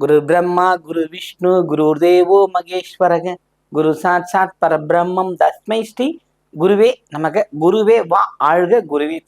குரு பிரம்மா குரு விஷ்ணு குரு தேவோ மகேஸ்வரக குரு சாட்சாத் பரபிரம்மம் தஸ்மை ஸ்ரீ குருவே நமக்கு குருவே வா ஆழ்க குருவே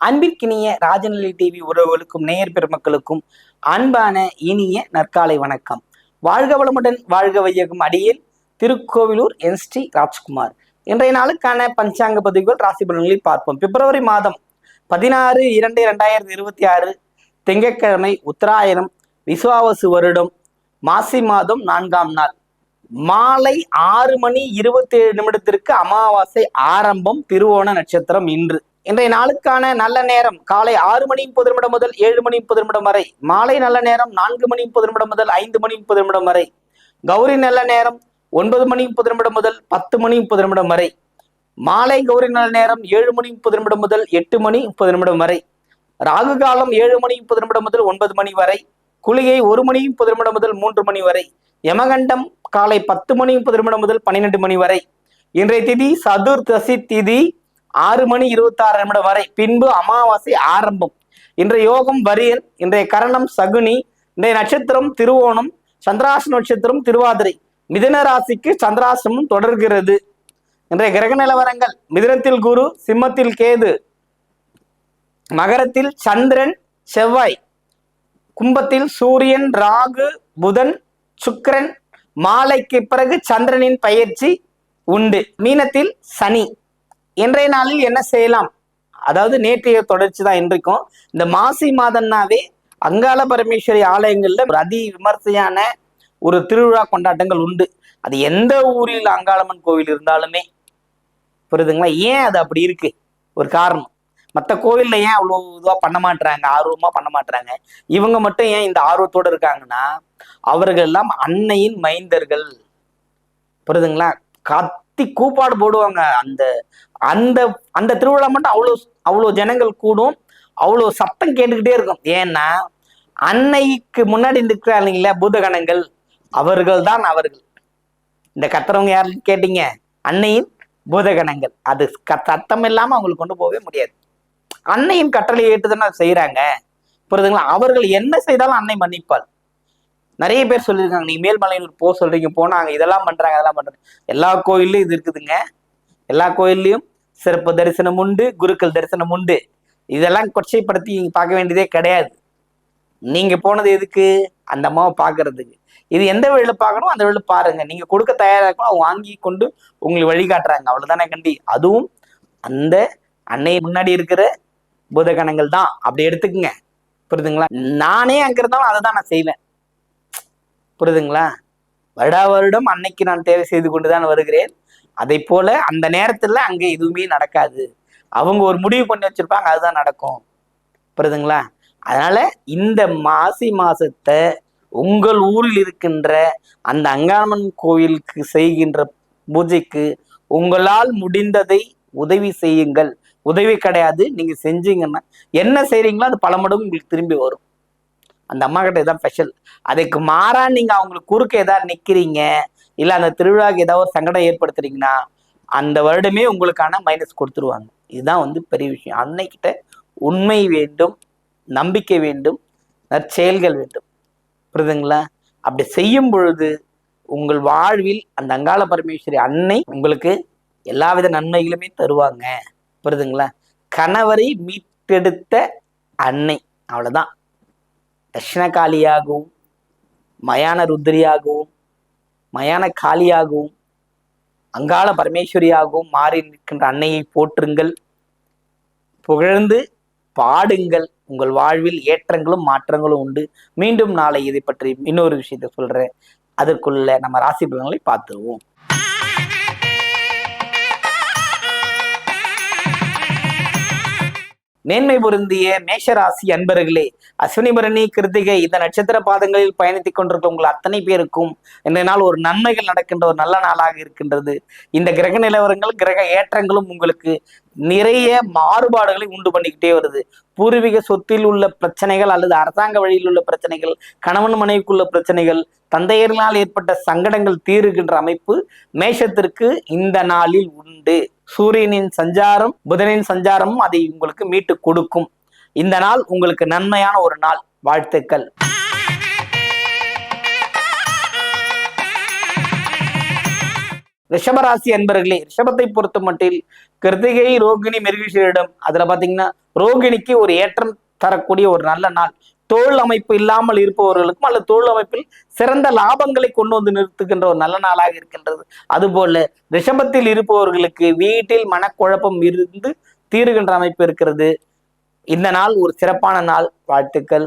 அன்பிற்கினிய ராஜநிலை டிவி உறவுகளுக்கும் நேயர் பெருமக்களுக்கும் அன்பான இனிய நற்காலை வணக்கம். வாழ்க வளமுடன் வாழ்க வையகம் அடியில் திருக்கோவிலூர் என் ஸ்ரீ ராஜ்குமார். இன்றைய நாளுக்கான பஞ்சாங்க பதிவுகள் ராசி பலன்களை பார்ப்போம். பிப்ரவரி மாதம் பதினாறு இரண்டு இரண்டாயிரத்தி இருபத்தி ஆறு திங்கட்கிழமை உத்தராயணம் விசுவாவசு வருடம் மாசி மாதம் நான்காம் நாள். மாலை ஆறு மணி இருபத்தி ஏழு நிமிடத்திற்கு அமாவாசை ஆரம்பம் திருவோண நட்சத்திரம் இன்று. இன்றைய நாளுக்கான நல்ல நேரம் காலை ஆறு மணி முப்பது நிமிடம் முதல் ஏழு மணி முப்பது நிமிடம் வரை. மாலை நல்ல நேரம் நான்கு மணி முப்பது நிமிடம் முதல் ஐந்து மணி முப்பது நிமிடம் வரை. கௌரி நல்ல நேரம் ஒன்பது மணி முப்பது நிமிடம் முதல் பத்து மணி முப்பது நிமிடம் வரை. மாலை கௌரி நல்ல நேரம் ஏழு மணி முப்பது நிமிடம் முதல் எட்டு மணி முப்பது நிமிடம் வரை. ராகு காலம் ஏழு மணி முப்பது நிமிடம் முதல் ஒன்பது மணி வரை. குளிகை ஒரு மணி முப்பது நிமிடம் முதல் மூன்று மணி வரை யமகண்டம் காலை பத்து மணி முப்பது நிமிடம் முதல் பன்னிரெண்டு மணி வரை. இன்றைய திதி சதுர்தசி திதி ஆறு மணி இருபத்தி ஆறு நிமிடம் வரை. பின்பு அமாவாசை ஆரம்பம். இன்றைய யோகம் வரியன் இன்றைய கரணம் சகுனி இன்றைய நட்சத்திரம் திருவோணம் சந்திராச நட்சத்திரம் திருவாதிரை. மிதன ராசிக்கு சந்திராசிரமம் தொடர்கிறது. இன்றைய கிரக நிலவரங்கள் மிதுனத்தில் குரு சிம்மத்தில் கேது மகரத்தில் சந்திரன் செவ்வாய். கும்பத்தில் சூரியன் ராகு புதன் சுக்கரன் மாலைக்கு பிறகு சந்திரனின் பயிற்சி உண்டு. மீனத்தில் சனி. இன்றைய நாளில் என்ன செய்யலாம்? அதாவது நேற்றைய தொடர்ச்சி தான் இன்றைக்கும். இந்த மாசி மாதம்னாவே அங்காள பரமேஸ்வரி ஆலயங்கள்ல ஒரு அதி விமர்சையான ஒரு திருவிழா கொண்டாட்டங்கள் உண்டு. அது எந்த ஊரில் அங்காளம்மன் கோவில் இருந்தாலுமே. புரியுதுங்களா? ஏன் அது அப்படி இருக்கு? ஒரு காரணம். மற்ற கோவில்ல ஏன் அவ்வளோ இதுவா பண்ண மாட்டுறாங்க ஆர்வமா பண்ண மாட்டுறாங்க இவங்க மட்டும் ஏன் இந்த ஆர்வத்தோட இருக்காங்கன்னா அவர்கள் எல்லாம் அன்னையின் மைந்தர்கள். புரியுதுங்களா கத்தி கூப்பாடு போடுவாங்க. அந்த அந்த அந்த திருவிழா மட்டும் அவ்வளோ அவ்வளோ ஜனங்கள் கூடும். அவ்வளோ சத்தம் கேட்டுக்கிட்டே இருக்கும். ஏன்னா அன்னைக்கு முன்னாடி நிற்கிறாங்க இல்லைங்களா பூதகணங்கள்? அவர்கள் தான் அவர்கள். இந்த கத்துறவங்க யாருன்னு கேட்டீங்க? அன்னையின் பூதகணங்கள். அது சத்தம் இல்லாம அவங்களுக்கு கொண்டு போகவே முடியாது. அன்னையின் கட்டளை ஏற்றுதானே செய்யறாங்க புரியுதுங்களா? அவர்கள் என்ன செய்தாலும் அன்னை மன்னிப்பாள். நிறைய பேர் சொல்லியிருக்காங்க நீ மேல்மலையூர் போக சொல்றீங்க போனாங்க இதெல்லாம் பண்றாங்க அதெல்லாம் பண்றாங்க. எல்லா கோயில்லையும் இது இருக்குதுங்க. எல்லா கோயில்லையும் சிறப்பு தரிசனம் உண்டு குருக்கள் தரிசனம் உண்டு. இதெல்லாம் கொச்சைப்படுத்தி நீங்க பார்க்க வேண்டியதே கிடையாது. நீங்க போனது எதுக்கு? அந்த அம்மாவை பார்க்கறதுக்கு. இது எந்த வழியில பார்க்கணும் அந்த வழியில பாருங்க. நீங்க கொடுக்க தயாரா இருக்கணும் அவங்க வாங்கி கொண்டு உங்களுக்கு வழிகாட்டுறாங்க. அவ்வளவுதானே கண்டி. அதுவும் அந்த அன்னை முன்னாடி இருக்கிற பூதகணங்கள் தான். அப்படி எடுத்துக்குங்க. புரியுதுங்களா நானே அங்க இருந்தாலும் அதை தான் நான் செய்வேன். புரியுதுங்களா வருடா வருடம் அன்னைக்கு நான் தேவை செய்து கொண்டுதான் வருகிறேன். அதை போல அந்த நேரத்துல அங்க எதுவுமே நடக்காது. அவங்க ஒரு முடிவு பண்ணி வச்சிருப்பாங்க அதுதான் நடக்கும். புரியுதுங்களா அதனால இந்த மாசி மாசத்தை உங்கள் ஊரில் இருக்கின்ற அந்த அங்காமன் கோயிலுக்கு செய்கின்ற பூஜைக்கு உங்களால் முடிந்ததை உதவி செய்யுங்கள். உதவி கிடையாது. நீங்க செஞ்சீங்கன்னா என்ன செய்றீங்களோ அது பல மடங்கு உங்களுக்கு திரும்பி வரும். அந்த அம்மா கிட்ட இதான் ஸ்பெஷல் அதுக்கு மாறா நீங்க அவங்களுக்கு குறுக்க ஏதாவது நிக்கிறீங்க இல்ல அந்த திருவிழாவுக்கு ஏதாவது ஒரு சங்கடம் ஏற்படுத்துறீங்கன்னா அந்த வருடமே உங்களுக்கான மைனஸ் கொடுத்துருவாங்க. இதுதான் வந்து பெரிய விஷயம். அன்னைக்கிட்ட உண்மை வேண்டும் நம்பிக்கை வேண்டும் நற்செயல்கள் வேண்டும். புரியுதுங்களா? அப்படி செய்யும் பொழுது உங்கள் வாழ்வில் அந்த அங்காள பரமேஸ்வரி அன்னை உங்களுக்கு எல்லாவித நன்மைகளுமே தருவாங்க. புரியுதுங்களா? கணவரை மீட்டெடுத்த அன்னை அவ்வளவுதான். தட்சிணகாளியாகவும் மயான ருத்ரியாகவும் மயான காளியாகவும் அங்காள பரமேஸ்வரியாகவும் மாறி நிற்கின்ற அன்னையை போற்றுங்கள். புகழ்ந்து பாடுங்கள். உங்கள் வாழ்வில் ஏற்றங்களும் மாற்றங்களும் உண்டு. மீண்டும் நாளை இதை பற்றி இன்னொரு விஷயத்தை சொல்றேன். அதற்குள்ள நம்ம ராசி பலன்களை பார்த்துருவோம். மேன்மை பொருந்திய மேஷராசி அன்பர்களே அஸ்வினி பரணி கிருத்திகை இந்த நட்சத்திர பாதங்களில் பயணித்துக் கொண்டிருக்க உங்கள் அத்தனை பேருக்கும் இன்றைய நாள் ஒரு நன்மைகள் நடக்கின்ற ஒரு நல்ல நாளாக இருக்கின்றது. இந்த கிரக நிலவரங்கள் கிரக ஏற்றங்களும் உங்களுக்கு நிறைய மாறுபாடுகளை உண்டு பண்ணிக்கிட்டே வருது. பூர்வீக சொத்தில் உள்ள பிரச்சனைகள் அல்லது அரசாங்க வழியில் உள்ள பிரச்சனைகள் கணவன் மனைவிக்குள்ள பிரச்சனைகள் தந்தையர்களால் ஏற்பட்ட சங்கடங்கள் தீருகின்ற அமைப்பு மேஷத்திற்கு இந்த நாளில் உண்டு. சூரியனின் சஞ்சாரம் புதனின் சஞ்சாரமும் அதை உங்களுக்கு மீட்டு கொடுக்கும். இந்த நாள் உங்களுக்கு நன்மையான ஒரு நாள். வாழ்த்துக்கள். ரிஷபராசி அன்பர்களே ரிஷபத்தை பொறுத்த மட்டில் கிருத்திகை ரோகிணி மிருகிஷியிடம் அதுல பாத்தீங்கன்னா ரோகிணிக்கு ஒரு ஏற்றம் தரக்கூடிய ஒரு நல்ல நாள். தோல் அமைப்பு இல்லாமல் இருப்பவர்களுக்கும் அல்லது தோல் அமைப்பில் சிறந்த லாபங்களை கொண்டு வந்து நிறுத்துகின்ற ஒரு நல்ல நாளாக இருக்கின்றது. அதுபோல ரிஷபத்தில் இருப்பவர்களுக்கு வீட்டில் மனக்குழப்பம் இருந்து தீருகின்ற அமைப்பு இருக்கிறது. இந்த நாள் ஒரு சிறப்பான நாள். வாழ்த்துக்கள்.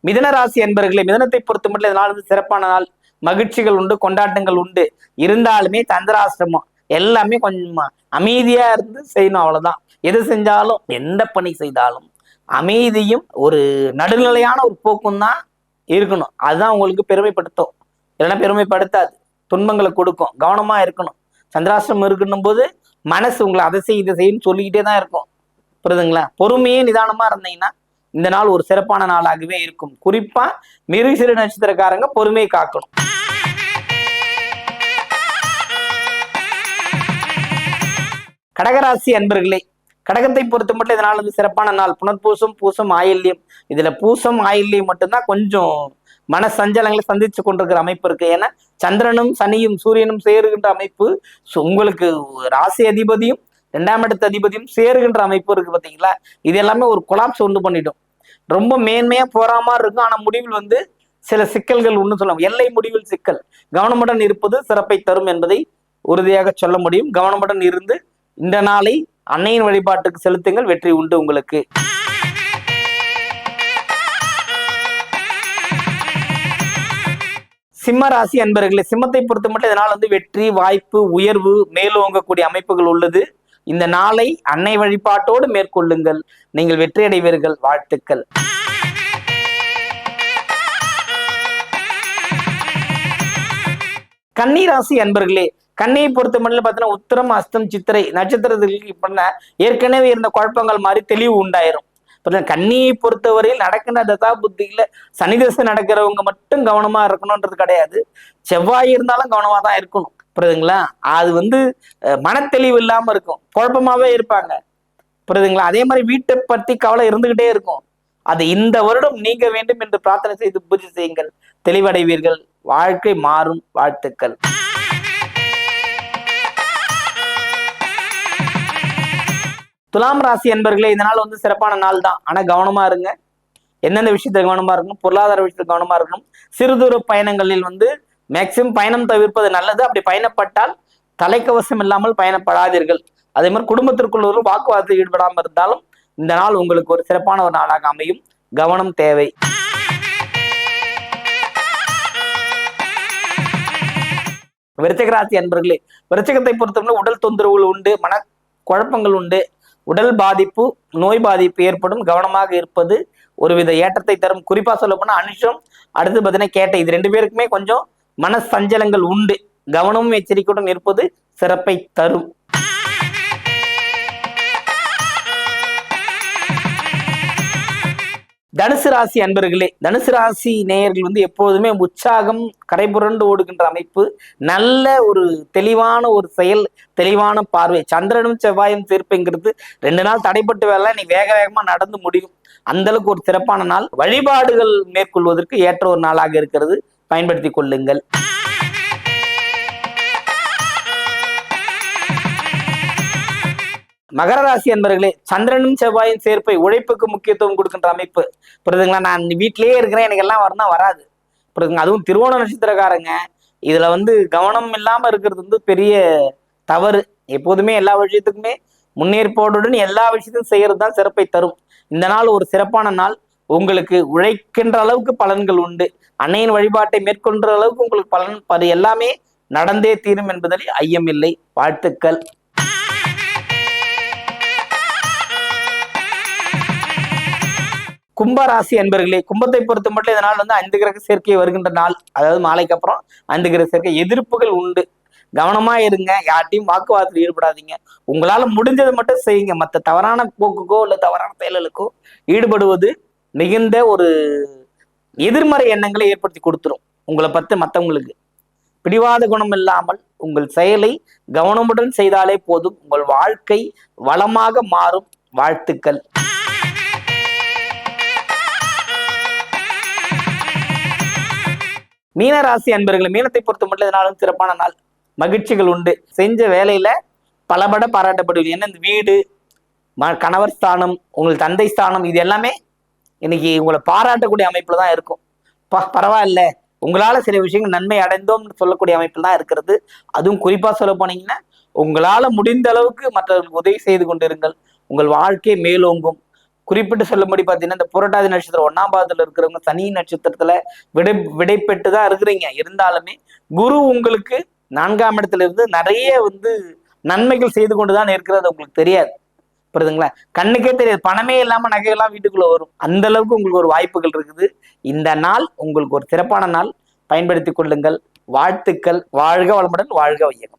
மிதன ராசி மிதனத்தை பொறுத்த மட்டும் இதனால் வந்து சிறப்பான நாள். மகிழ்ச்சிகள் உண்டு கொண்டாட்டங்கள் உண்டு. இருந்தாலுமே சந்திராசிரமம் எல்லாமே கொஞ்சம் அமைதியா இருந்து செய்யணும் அவ்வளவுதான். எது செஞ்சாலும் எந்த பணி செய்தாலும் அமைதியும் ஒரு நடுநிலையான ஒரு போக்கும் தான் இருக்கணும். அதுதான் உங்களுக்கு பெருமைப்படுத்தும். இல்லைன்னா பெருமைப்படுத்தாது. துன்பங்களை கொடுக்கும். கவனமா இருக்கணும். சந்திராசிரமம் இருக்கணும் போது மனசு உங்களை அதை செய் இதை செய்யுன்னு சொல்லிக்கிட்டே தான் இருக்கும். புரியுதுங்களா? பொறுமையே நிதானமா இருந்தீங்கன்னா இந்த நாள் ஒரு சிறப்பான நாளாகவே இருக்கும். குறிப்பா மிருசிறு நட்சத்திரக்காரங்க பொறுமையை காக்கணும். கடகராசி அன்பர்களே கடகத்தை பொறுத்த மட்டும் இதனால் வந்து சிறப்பான நாள். புனர்பூசம் பூசம் ஆயில்யம். இதுல பூசம் ஆயில்யம் மட்டும்தான் கொஞ்சம் மன சஞ்சலங்களை சந்திச்சு கொண்டிருக்கிற அமைப்பு இருக்கு. ஏன்னா சந்திரனும் சனியும் சூரியனும் சேருகின்ற அமைப்பு உங்களுக்கு ராசி அதிபதியும் ரெண்டாம் இடத்து அதிபதியும் சேருகின்ற அமைப்பு இருக்கு பாத்தீங்களா? இது எல்லாமே ஒரு கொலாப்ஸ் உண்டு பண்ணிடும். ரொம்ப மேன்மையா போற மாதிரி இருக்கும். ஆனா முடிவில் வந்து சில சிக்கல்கள் ஒன்று சொல்லலாம் எல்லை முடிவில் சிக்கல். கவனமுடன் இருப்பது சிறப்பை தரும் என்பதை உறுதியாக சொல்ல முடியும். கவனமுடன் இருந்து இந்த நாளை அன்னையின் வழிபாட்டுக்கு செலுத்துங்கள். வெற்றி உண்டு உங்களுக்கு. சிம்ம ராசி அன்பர்களே சிம்மத்தை பொறுத்த மட்டும் இதனால் வந்து வெற்றி வாய்ப்பு உயர்வு மேலோங்கக்கூடிய அமைப்புகள் உள்ளது. இந்த நாளை அன்னை வழிபாட்டோடு மேற்கொள்ளுங்கள். நீங்கள் வெற்றி அடைவீர்கள் வாழ்த்துக்கள். கன்னி ராசி அன்பர்களே கண்ணியை பொறுத்த மட்டும் பார்த்தீங்கன்னா உத்திரம் அஸ்தம் சித்திரை நட்சத்திரத்துக்கு இப்ப ஏற்கனவே இருந்த குழப்பங்கள் மாதிரி தெளிவு உண்டாயிரும். கண்ணியை பொறுத்தவரையில் நடக்கின்ற தசா புத்தியில சனிதசை நடக்கிறவங்க மட்டும் கவனமா இருக்கணும்ன்றது கிடையாது. செவ்வாய் இருந்தாலும் கவனமா தான் இருக்கணும். புரியுதுங்களா? அது வந்து அஹ், மனத்தெளிவு இல்லாம இருக்கும். குழப்பமாவே இருப்பாங்க. புரியுதுங்களா? அதே மாதிரி வீட்டை பத்தி கவலை இருந்துகிட்டே இருக்கும். அது இந்த வருடம் நீங்க வேண்டும் என்று பிரார்த்தனை செய்து பூஜை செய்யுங்கள். தெளிவடைவீர்கள். வாழ்க்கை மாறும். வாழ்த்துக்கள். துலாம் ராசி என்பர்களே இந்த நாள் வந்து சிறப்பான நாள் தான். ஆனா கவனமா இருங்க. எந்தெந்த விஷயத்துல கவனமா இருக்கணும்? பொருளாதார விஷயத்துல கவனமா இருக்கணும்? சிறுதூர பயணங்களில் வந்து மேக்சிமம் பயணம் தவிர்ப்பது நல்லது. அப்படி பயணப்பட்டால் தலைக்கவசம் இல்லாமல் பயணப்படாதீர்கள். அதே மாதிரி குடும்பத்திற்குள் ஒரு வாக்குவாதத்தில் ஈடுபடாமல் இருந்தாலும் இந்த நாள் உங்களுக்கு ஒரு சிறப்பான ஒரு நாளாக அமையும். கவனம் தேவை. விருச்சகராசி அன்பர்களே விருச்சகத்தை பொறுத்தவரை உடல் தொந்தரவுகள் உண்டு மன குழப்பங்கள் உண்டு. உடல் பாதிப்பு நோய் பாதிப்பு ஏற்படும் கவனமாக இருப்பது ஒருவித ஏற்றத்தை தரும். குறிப்பா சொல்ல போனா அனுஷம் அடுத்து பார்த்தீங்கன்னா கேட்ட. இது ரெண்டு பேருக்குமே கொஞ்சம் மன சஞ்சலங்கள் உண்டு. கவனமும் எச்சரிக்கையுடன் இருப்பது சிறப்பை தரும். தனுசு ராசி அன்பர்களே தனுசு ராசி நேயர்கள் வந்து எப்போதுமே உற்சாகம் கரைபுரண்டு ஓடுகின்ற அமைப்பு நல்ல ஒரு தெளிவான ஒரு செயல் தெளிவான பார்வை. சந்திரனும் செவ்வாயும் தீர்ப்புங்கிறது ரெண்டு நாள் தடைப்பட்டு வேலை நீ வேக வேகமா நடந்து முடியும். அந்த அளவுக்கு ஒரு சிறப்பான நாள். வழிபாடுகள் மேற்கொள்வதற்கு ஏற்ற ஒரு நாளாக இருக்கிறது. பயன்படுத்தி கொள்ளுங்கள். மகர ராசி என்பர்களே சந்திரனும் செவ்வாயும் சேர்ப்பை உழைப்புக்கு முக்கியத்துவம் கொடுக்கின்ற அமைப்பு. புரியுதுங்களா? நான் வீட்டிலேயே இருக்கிறேன் எனக்கு எல்லாம் வரணும் வராது. புரியுதுங்க அதுவும் திருவோண நட்சத்திரக்காரங்க இதுல வந்து கவனம் இல்லாம இருக்கிறது வந்து பெரிய தவறு. எப்போதுமே எல்லா விஷயத்துக்குமே முன்னேற்பாடுடன் எல்லா விஷயத்தையும் செய்யறது தான் சிறப்பை தரும். இந்த நாள் ஒரு சிறப்பான நாள். உங்களுக்கு உழைக்கின்ற அளவுக்கு பலன்கள் உண்டு. அன்னையின் வழிபாட்டை மேற்கொண்ட அளவுக்கு உங்களுக்கு பலன் எல்லாமே நடந்தே தீரும் என்பதில் ஐயமில்லை. வாழ்த்துக்கள். கும்பராசி அன்பர்களே கும்பத்தை பொறுத்த மட்டும் இதனால் வந்து ஐந்து கிரக சேர்க்கை வருகின்ற நாள். அதாவது மாலைக்கு அப்புறம் ஐந்து கிரக சேர்க்கை எதிர்ப்புகள் உண்டு. கவனமா இருங்க யார்ட்டையும் வாக்குவாதத்தில் ஈடுபடாதீங்க. உங்களால முடிஞ்சதை மட்டும் செய்யுங்க. மற்ற தவறான போக்குக்கோ இல்லை தவறான செயல்களுக்கோ ஈடுபடுவது மிகுந்த ஒரு எதிர்மறை எண்ணங்களை ஏற்படுத்தி கொடுத்துரும். உங்களை பத்தி மற்றவங்களுக்கு பிடிவாத குணம் இல்லாமல் உங்கள் செயலை கவனமுடன் செய்தாலே போதும். உங்கள் வாழ்க்கை வளமாக மாறும். வாழ்த்துக்கள். மீனராசி அன்பர்கள் மீனத்தை பொறுத்த மட்டும் இதனாலும் சிறப்பான நாள். மகிழ்ச்சிகள் உண்டு. செஞ்ச வேலையில பலபட பாராட்டப்படுவீங்க. என்ன இந்த வீடு ம- கணவர் ஸ்தானம் உங்கள் தந்தை ஸ்தானம் இது எல்லாமே இன்னைக்கு உங்களை பாராட்டக்கூடிய அமைப்புல தான் இருக்கும். பா பரவாயில்ல. உங்களால சில விஷயங்கள் நன்மை அடைந்தோம்னு சொல்லக்கூடிய அமைப்பில் தான் இருக்கிறது. அதுவும் குறிப்பா சொல்ல போனீங்கன்னா உங்களால முடிந்த அளவுக்கு மற்றவர்களுக்கு உதவி செய்து கொண்டிருங்கள். உங்கள் வாழ்க்கை மேலோங்கும். குறிப்பிட்டு சொல்லும்படி பார்த்தீங்கன்னா இந்த புரட்டாதி நட்சத்திரம் ஒன்னாம் பாதத்தில் இருக்கிறவங்க சனி நட்சத்திரத்துல விடை விடைபெற்று தான் இருக்கிறீங்க. இருந்தாலுமே குரு உங்களுக்கு நான்காம் இடத்துல இருந்து நிறைய வந்து நன்மைகள் செய்து கொண்டுதான் இருக்கிறது உங்களுக்கு தெரியாது. புரியுதுங்களா? கண்ணுக்கே தெரியாது. பணமே இல்லாம நகையெல்லாம் வீட்டுக்குள்ள வரும். அந்த அளவுக்கு உங்களுக்கு ஒரு வாய்ப்புகள் இருக்குது. இந்த நாள் உங்களுக்கு ஒரு சிறப்பான நாள். பயன்படுத்தி கொள்ளுங்கள். வாழ்த்துக்கள். வாழ்க வளமுடன் வாழ்க வையகம்.